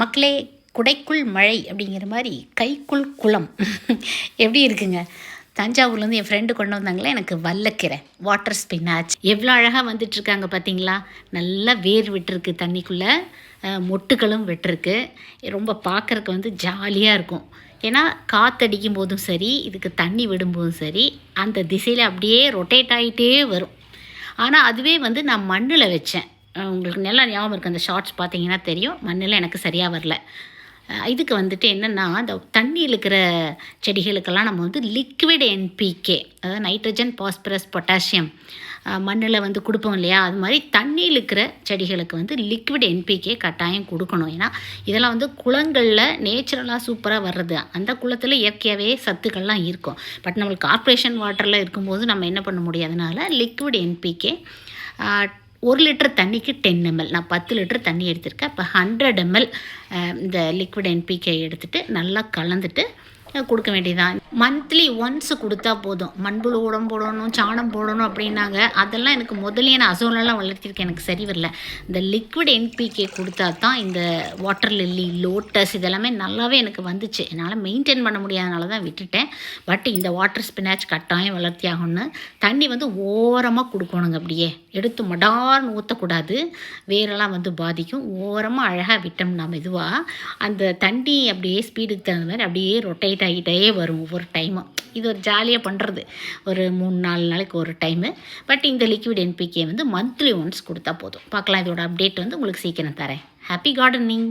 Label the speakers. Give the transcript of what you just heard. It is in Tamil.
Speaker 1: மக்களே குடைக்குள் மழை அப்படிங்கிற மாதிரி கைக்குள் குளம். எப்படி இருக்குங்க? தஞ்சாவூர்லேருந்து என் ஃப்ரெண்டு கொண்டு வந்தாங்களே எனக்கு வல்லக்கீரை வாட்டர் ஸ்பின்னாச் எவ்வளோ அழகாக வந்துட்டுருக்காங்க பார்த்தீங்களா? நல்லா வேர் விட்டுருக்கு தண்ணிக்குள்ளே. மொட்டுகளும் விட்டுருக்கு. ரொம்ப பார்க்குறக்கு வந்து ஜாலியாக இருக்கும். ஏன்னா காற்றடிக்கும் போதும் சரி இதுக்கு தண்ணி விடும்போதும் சரி அந்த திசையில் அப்படியே ரொட்டேட் ஆகிட்டே வரும். ஆனால் அதுவே வந்து நான் மண்ணில் வச்சேன். உங்களுக்கு நல்லா ஞாபகம் இருக்குது அந்த ஷார்ட்ஸ் பார்த்தீங்கன்னா தெரியும். மண்ணில் எனக்கு சரியாக வரல. இதுக்கு வந்துட்டு என்னென்னா அந்த தண்ணியில் இருக்கிற செடிகளுக்கெல்லாம் நம்ம வந்து லிக்விட் என்பிகே அதாவது நைட்ரஜன் பாஸ்பரஸ் பொட்டாசியம் மண்ணில் வந்து கொடுப்போம் இல்லையா? அது மாதிரி தண்ணியில் இருக்கிற செடிகளுக்கு வந்து லிக்விட் என்பிகே கட்டாயம் கொடுக்கணும். ஏன்னா இதெல்லாம் வந்து குளங்களில் நேச்சுரலாக சூப்பராக வர்றது. அந்த குளத்தில் இயற்கையாகவே சத்துக்கள்லாம் இருக்கும். பட் நம்மளுக்கு கார்ப்பரேஷன் வாட்டரில் இருக்கும்போது நம்ம என்ன பண்ண முடியாதனால லிக்விட் என்பிகே ஒரு லிட்டர் தண்ணிக்கு டென் எம்எல் நான் பத்து லிட்டர் தண்ணி எடுத்திருக்கேன். இப்போ ஹண்ட்ரட் எம்எல் இந்த லிக்விட் என்பிகே எடுத்துகிட்டு நல்லா கலந்துட்டு கொடுக்க வேண்டியதான் மந்த்லி ஒன்ஸ் கொடுத்தா போதும். மண்புழு உடம் போடணும் சாணம் போடணும் அப்படின்னாங்க. அதெல்லாம் எனக்கு முதல்லயே நான் அசோலெல்லாம் வளர்த்திருக்கேன். எனக்கு சரி வரல. இந்த லிக்விட் என்பிகே கொடுத்தா தான் இந்த வாட்டர் லில்லி லோட்டஸ் இதெல்லாமே நல்லாவே எனக்கு வந்துச்சு. என்னால் மெயின்டைன் பண்ண முடியாதனால தான் விட்டுட்டேன். பட் இந்த வாட்டர் ஸ்பினாச் கட்டாயம் வளர்த்தி ஆகணும்னு தண்ணி வந்து ஓரமாக கொடுக்கணுங்க அப்படியே. எடுத்து மடார்னு ஊற்றக்கூடாது வேரெல்லாம் வந்து பாதிக்கும். ஓரமாக அழகாக விட்டோம்னா மெதுவாக அந்த தண்ணி அப்படியே ஸ்பீடுக்கு தகுந்த மாதிரி அப்படியே ரொட்டேட் ஆகிட்டே வரும். ஒவ்வொரு டைமும் இது ஒரு ஜாலியாக பண்ணுறது ஒரு மூணு நாலு நாளைக்கு ஒரு டைமு பட் இந்த லிக்விட் என்பிகே வந்து மந்த்லி ஒன்ஸ் கொடுத்தா போதும். பார்க்கலாம் இதோட அப்டேட் வந்து உங்களுக்கு சீக்கிரம் தரேன். Happy gardening